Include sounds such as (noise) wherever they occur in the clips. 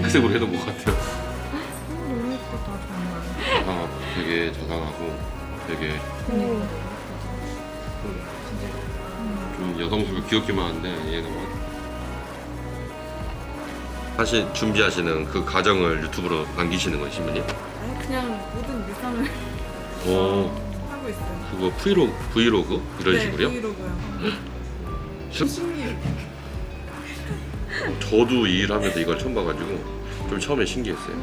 핑크색으로 해놓은 것 같아요. 너무 예쁘다 정말. 아, 되게 저상하고 되게 오. 좀 여성스럽고 귀엽기만 한데 얘는 뭐 사실 준비하시는 그 과정을 유튜브로 남기시는 거예요, 신부님? 아니 그냥 모든 일상을 오, 하고 있어요. 그거 브이로그, 브이로그 이런 네, 식으로요? 브이로그요. 실- 신기해. 저도 이 일하면서 이걸 처음 봐가지고 좀 처음에 신기했어요.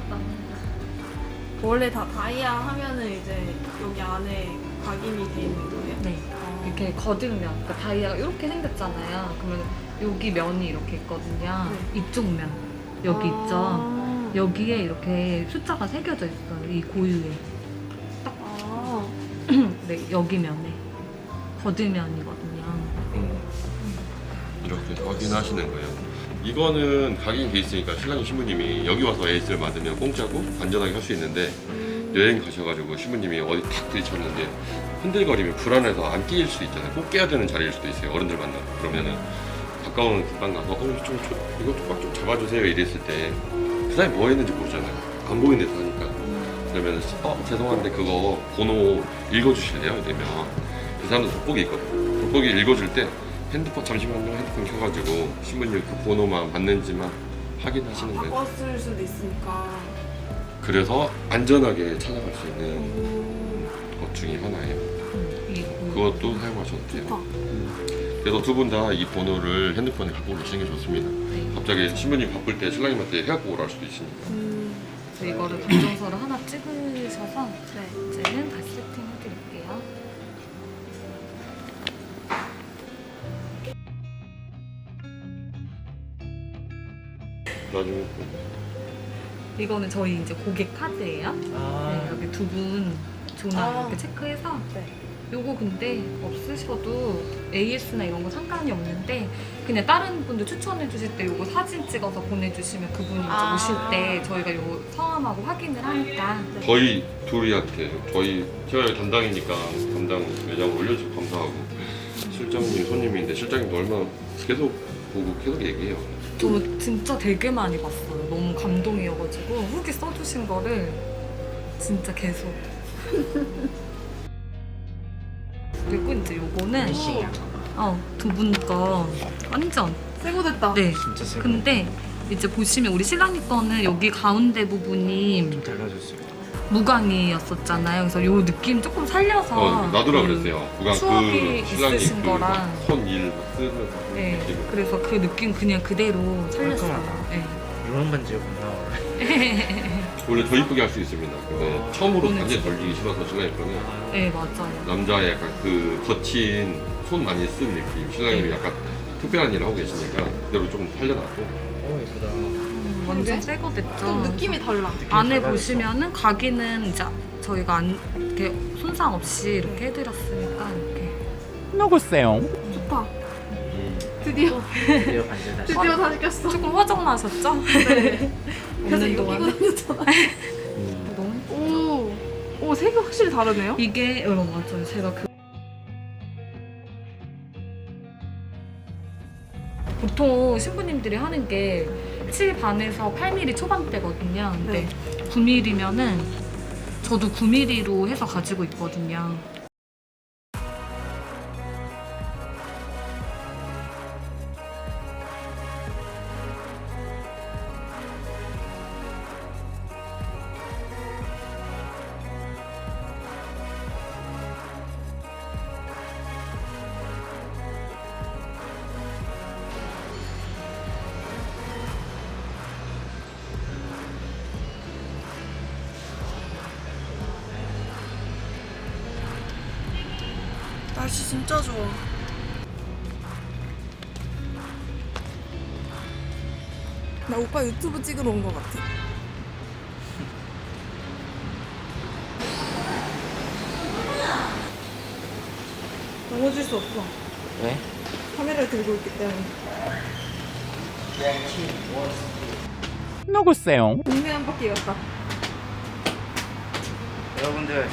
원래 다 다이아 하면은 이제 여기 안에 각인이 돼 있는 거예요? 네. 이렇게 거듭면, 그러니까 다이아가 이렇게 생겼잖아요. 그러면 여기 면이 이렇게 있거든요. 이쪽 면 여기 있죠. 아. 여기에 이렇게 숫자가 새겨져 있어요. 이 고유에. 아. (clears throat) 네, 여기 면에 거듭면이거든요. 이렇게 확인하시는 거예요. 이거는 각인이 돼 있으니까 신랑이 신부님이 여기 와서 에이스를 맞으면 공짜고 안전하게 할 수 있는데 여행 가셔가지고 신부님이 어디 탁 들이쳤는데 흔들거리면 불안해서 안 끼일 수도 있잖아요. 꼭 깨야 되는 자리일 수도 있어요. 어른들 만나 그러면은 가까운 금방 가서 어, 좀, 좀 이거 좀, 좀 잡아주세요 이랬을 때 그 사람이 뭐 했는지 모르잖아요. 안 보이는 데서 하니까 그러면 어 죄송한데 그거 번호 읽어주실래요? 이러면 그 사람도 돋보기 있거든. 돋보기 읽어줄 때 핸드폰 잠시만요 핸드폰 켜가지고 신부님 그 번호만 맞는지만 확인하시는 거예요. 바꿨을 수도 있으니까. 그래서 안전하게 찾아갈 수 있는 음. 것 중에 하나예요. 음. 그것도 사용하셔도 돼요. 그래서 두 분 다 이 번호를 핸드폰에 갖고 계시는 게 좋습니다. 네. 갑자기 신부님 바쁠 때 신랑님한테 해갖고 오라 할 수도 있으니까. 음. 그래서 이거를 감정서를 하나 찍으셔서 네. 이제는 다시 세팅해 나중에 이거는 저희 이제 고객 카드예요. 네, 여기 두분 전화 아. 이렇게 체크해서 네. 요거 근데 없으셔도 AS나 이런 거 상관이 없는데 그냥 다른 분들 추천해 주실 때 요거 사진 찍어서 보내주시면 그분이 이제 아. 오실 때 저희가 요거 성함하고 확인을 하니까 저희 둘이한테 저희 제가 여기 담당이니까 담당 매장 올려주고 감사하고 실장님 손님인데 실장님도 얼마나 계속 보고 계속 얘기해요. 저 진짜 되게 많이 봤어요. 너무 감동이어가지고 후기 써주신 거를 진짜 계속. (laughs) 그리고 이제 요거는 어, 두 분거 완전 새거 됐다. 네. 진짜 세 근데 이제 보시면 우리 신랑이 거는 여기 가운데 부분이 달라졌어요. 무광이었었잖아요. 그래서 요 느낌 조금 살려서 어, 나도라 그 그랬어요. 추억이 그 신랑이 있으신 거랑. 그손일 쓰면서 네, 느낌. 그래서 그 느낌 그냥 그대로 살렸어요. 깔끔하다. 네. 이런 나와요. (laughs) 원래 더 이쁘게 할 수 있습니다. 근데 어. 처음으로 오늘 단지 돌리기 싫어서 신랑이 그러면 네, 맞아요. 남자의 약간 그 거친 손 많이 쓴 느낌. 신랑님이 네. 약간 특별한 일을 하고 계시니까 그대로 좀 살려놨고 어 예쁘다. 음, 완전 새거 됐죠. 좀 느낌이 달라. 안에. 보시면은 각인은 이제 저희가 안, 이렇게 손상 없이 이렇게 해드렸으니까 이렇게 먹었어요. 좋다. 음, 드디어 드디어 다시. 드디어 다시 꼈어. 조금 화정 나셨죠? 네. (laughs) 그래서 이거 동안 다녔잖아. (laughs) 너무 오. 오 색이 확실히 다르네요. 이게 어 맞아요. 제가 그 보통 신부님들이 하는 게 7 반에서 8mm 초반대거든요. 근데 9mm면은 저도 9mm로 해서 가지고 있거든요. 날씨 진짜 좋아. 나 오빠 유튜브 찍으러 온 것 같아. 넘어질 수 없어. 왜? 카메라를 들고 있기 때문에. 먹었어요. 동네 한 바퀴 갔다. 여러분들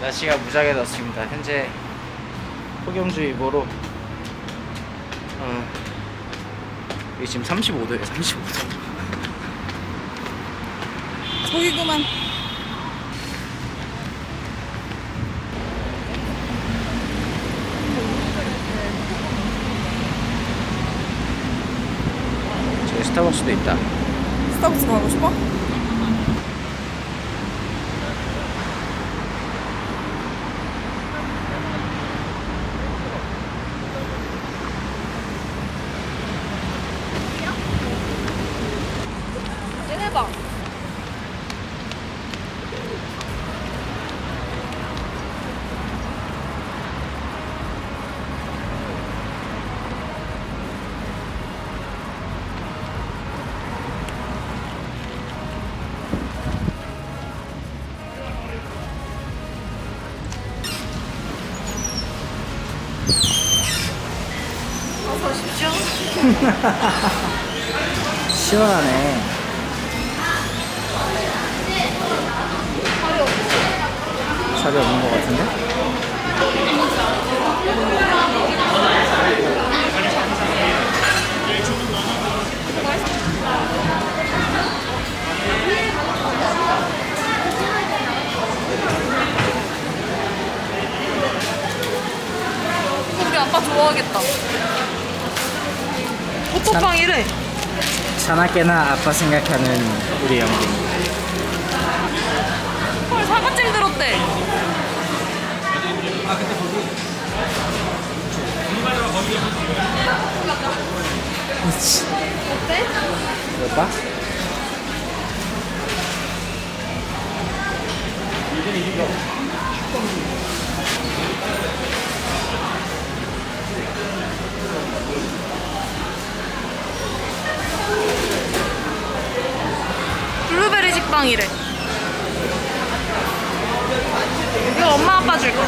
날씨가 무지하게 덥습니다. 현재 폭염주의보로 어, 여기 지금 35도예요 35도 저기구만. 저기 스타벅스도 있다 스타벅스 가고 싶어? (laughs) 시원하네 살이 없는 것 같은데? 우리 아빠 좋아하겠다. 호떡빵이래. 자나깨나 아빠 생각하는 우리 영빈 헐 사과찜 들었대. 어때? 이거 봐 블루베리 식빵이래. 이거 엄마 아빠 줄 거야.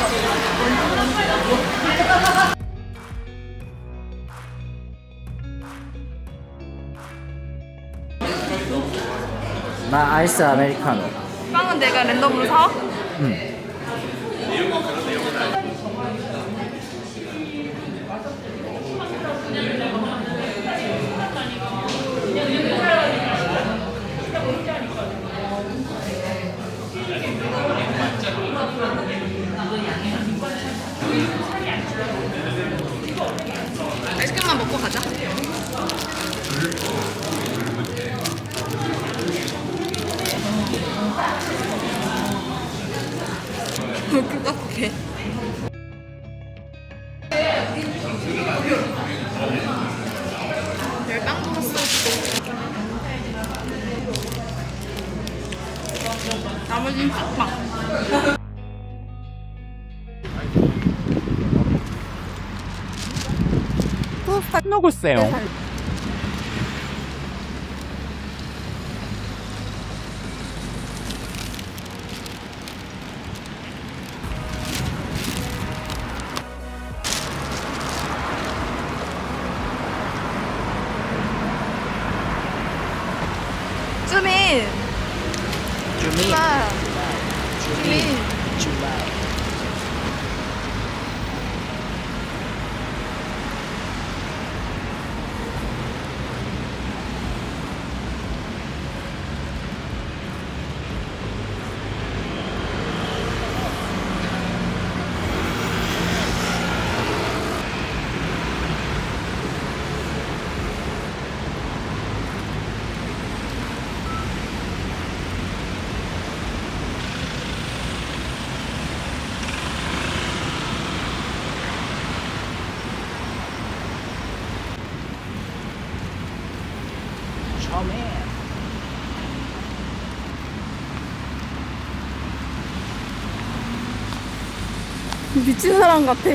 나 아이스 아메리카노 빵은 내가 랜덤으로 사? 응 아이스크림만 먹고 가자. 샀어. 나머지는 쑥빵. 먹었어요 쭈민. 주미 나. 주미 쭈민. 주말 처음에 미친 사람 같아.